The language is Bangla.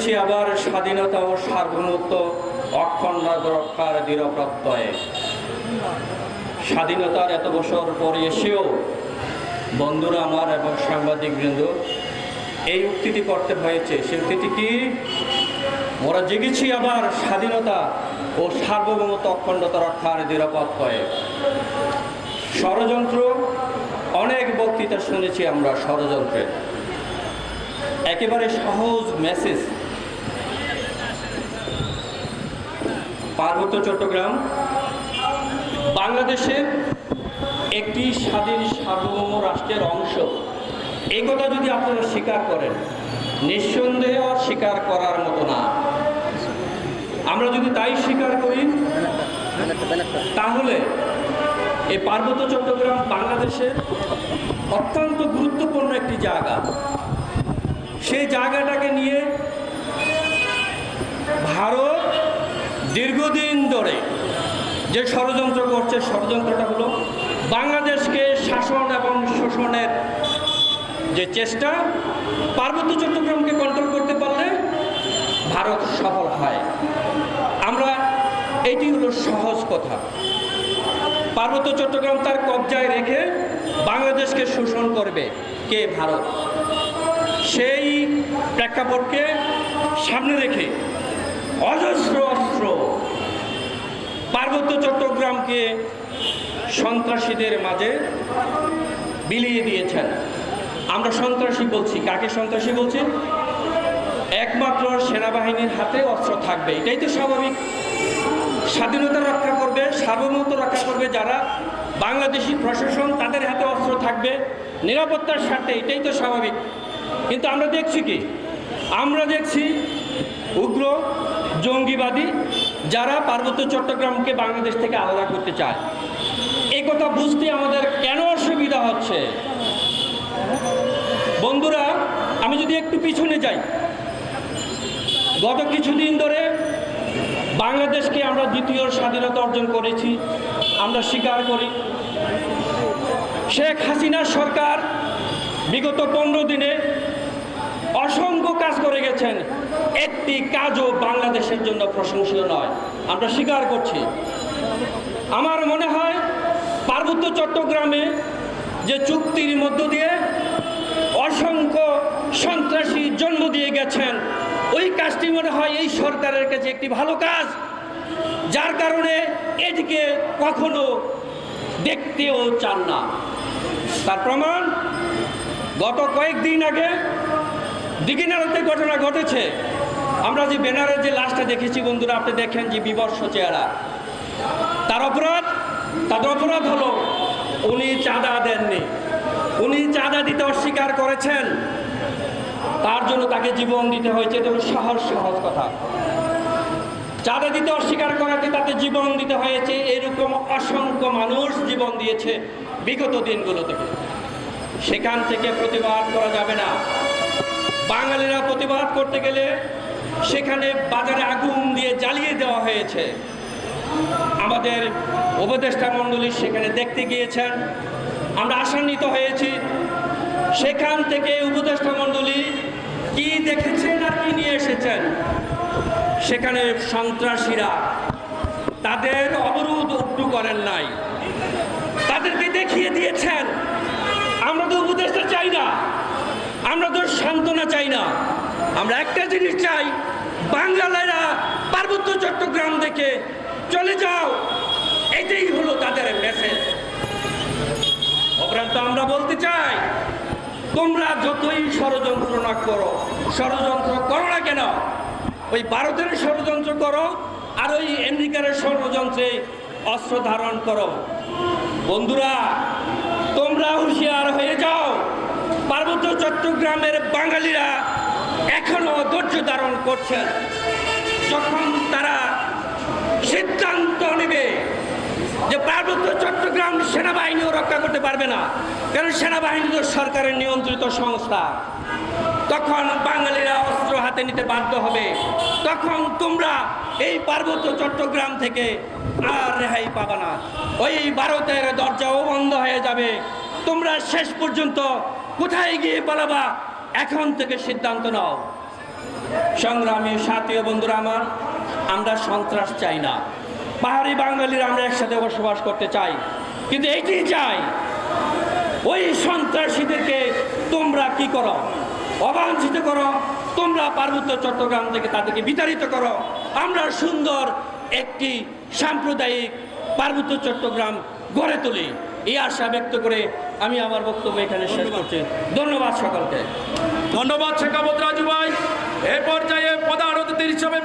জেগেছি আবার স্বাধীনতা ও সার্বভৌমত্ব অখণ্ড রক্ষার দৃঢ় প্রত্যয়ে স্বাধীনতার এত বছর পরে এসেও বন্ধুরা আমার এবং সাংবাদিকবৃন্দ, এই উক্তিটি করতে হয়েছে। সে উক্তিটি কি? মোরা জেগেছি আবার স্বাধীনতা ও সার্বভৌমত্ব অখণ্ডতা রক্ষার দৃঢ় প্রত্যয়ে ষড়যন্ত্র, অনেক বক্তৃতা শুনেছি আমরা ষড়যন্ত্রের একেবারে সহজ মেসেজ পার্বত্য চট্টগ্রাম বাংলাদেশের একটি স্বাধীন সার্বভৌম রাষ্ট্রের অংশ। এই কথা যদি আপনারা স্বীকার করেন, নিঃসন্দেহ স্বীকার করার মতো না। আমরা যদি তাই স্বীকার করি, তাহলে এই পার্বত্য চট্টগ্রাম বাংলাদেশের অত্যন্ত গুরুত্বপূর্ণ একটি জায়গা। সেই জায়গাটাকে নিয়ে ভারত দীর্ঘদিন ধরে যে ষড়যন্ত্র করছে, ষড়যন্ত্রটা হলো বাংলাদেশকে শাসন এবং শোষণের যে চেষ্টা, পার্বত্য চট্টগ্রামকে কন্ট্রোল করতে পারলে ভারত সফল হয়। আমরা এটি হলো সহজ কথা। পার্বত্য চট্টগ্রাম তার কবজায় রেখে বাংলাদেশকে শোষণ করবে কে ভারত? সেই প্রেক্ষাপটকে সামনে রেখে অজস্র অস্ত্র। পার্বত্য চট্টগ্রামকে সন্ত্রাসীদের মাঝে বিলিয়ে দিয়েছেন। আমরা সন্ত্রাসী বলছি, কাকে সন্ত্রাসী বলছি? একমাত্র সেনাবাহিনীর হাতে অস্ত্র থাকবে। এটাই তো স্বাভাবিক। স্বাধীনতা রক্ষা করবে, সার্বভৌমত্ব রক্ষা করবে যারা। বাংলাদেশি প্রশাসন তাদের হাতে অস্ত্র থাকবে, নিরাপত্তার স্বার্থে, এটাই তো স্বাভাবিক। কিন্তু আমরা দেখছি কি? আমরা দেখছি উগ্র জঙ্গিবাদী যারা পার্বত্য চট্টগ্রামকে বাংলাদেশ থেকে আলাদা করতে চায়। এই কথা বুঝতে আমাদের কেন অসুবিধা হচ্ছে? বন্ধুরা, আমি যদি একটু পিছনে যাই। গত কিছুদিন ধরে বাংলাদেশকে আমরা দ্বিতীয় স্বাধীনতা অর্জন করেছি, আমরা স্বীকার করি। শেখ হাসিনা সরকার বিগত পনেরো দিনে অসংখ্য কাজ করে গেছেন। একটি কাজও বাংলাদেশের জন্য প্রশংসনীয় নয়। আমরা স্বীকার করছি। আমার মনে হয় পার্বত্য চট্টগ্রামে যে চুক্তির মধ্য দিয়ে অসংখ্য সন্ত্রাসী জন্ম দিয়ে গেছেন, ওই কাজটি মনে হয় এই সরকারের কাছে একটি ভালো কাজ। যার কারণে এটিকে কখনো দেখতেও চান না। তার প্রমাণ, গত কয়েকদিন আগে দিঘিনাড়াতে ঘটনা ঘটেছে। আমরা যে ব্যানারের যে লাশটা দেখেছি বন্ধুরা, আপনি দেখেন যে বিবর্ষ চেহারা। তার অপরাধ, তাদের অপরাধ হলো উনি চাঁদা দেননি। উনি চাঁদা দিতে অস্বীকার করেছেন। তার জন্য তাকে জীবন দিতে হয়েছে, এটা হলো সহজ সহজ কথা। চাঁদা দিতে অস্বীকার করাতে তাতে জীবন দিতে হয়েছে, এরকম অসংখ্য মানুষ জীবন দিয়েছে বিগত দিনগুলো থেকে। সেখান থেকে প্রতিবাদ করা যাবে না। বাঙালিরা প্রতিবাদ করতে গেলে সেখানে বাজারে আগুন দিয়ে জ্বালিয়ে দেওয়া হয়েছে। আমাদের উপদেষ্টা মণ্ডলী সেখানে দেখতে গিয়েছেন। আমরা আশান্বিত হয়েছি। সেখান থেকে উপদেষ্টা মণ্ডলী কি দেখেছেন আর কি নিয়ে এসেছেন, সেখানে সন্ত্রাসীরা তাদের অবরোধ উট্টু করেন নাই। তাদেরকে দেখিয়ে দিয়েছেন। আমরা তো উপদেশটা চাই না। আমরা তো সান্ত্বনা চাই না। আমরা একটা জিনিস চাই বাঙালিরা পার্বত্য চট্টগ্রাম থেকে চলে যাও। এটাই হলো তাদের মেসেজ অপরান্ত আমরা বলতে চাই। তোমরা যতই ষড়যন্ত্র না করো, ষড়যন্ত্র করো না কেন? ওই ভারতের ষড়যন্ত্র করো, আর ওই আমেরিকার ষড়যন্ত্রে অস্ত্র ধারণ করো। বন্ধুরা, তোমরা হুঁশিয়ার হয়ে যাও। পার্বত্য চট্টগ্রামের বাঙালিরা এখনও ধৈর্য ধারণ করছেন যখন তারা সিদ্ধান্ত নেবে যে পার্বত্য চট্টগ্রাম সেনাবাহিনীও রক্ষা করতে পারবে না, কারণ সেনাবাহিনী তো সরকারের নিয়ন্ত্রিত সংস্থা, তখন বাঙালিরা অস্ত্র হাতে নিতে বাধ্য হবে। তখন তোমরা এই পার্বত্য চট্টগ্রাম থেকে আর রেহাই পাবে না। ওই ভারতের দরজাও বন্ধ হয়ে যাবে। তোমরা শেষ পর্যন্ত কোথায় গিয়ে পালাবা? এখন থেকে সিদ্ধান্ত নাও। সংগ্রামী সাথী ও বন্ধুরা আমার, আমরা সন্ত্রাস চাই না। পাহাড়ি বাঙালিরা আমরা একসাথে বসবাস করতে চাই, কিন্তু এইটি চাই। ওই সন্ত্রাসীদেরকে তোমরা কি করো? অবাঞ্ছিত করো। তোমরা পার্বত্য চট্টগ্রাম থেকে তাদেরকে বিতাড়িত করো। আমরা সুন্দর একটি সাম্প্রদায়িক পার্বত্য চট্টগ্রাম গড়ে তুলি। এই আশা ব্যক্ত করে আমি আমার বক্তব্য এখানে শেষ করছি। ধন্যবাদ সকলকে। ধন্যবাদ শেখাবত রাজু ভাই। এ পর্যায়ে প্রধান অতিথি হিসেবে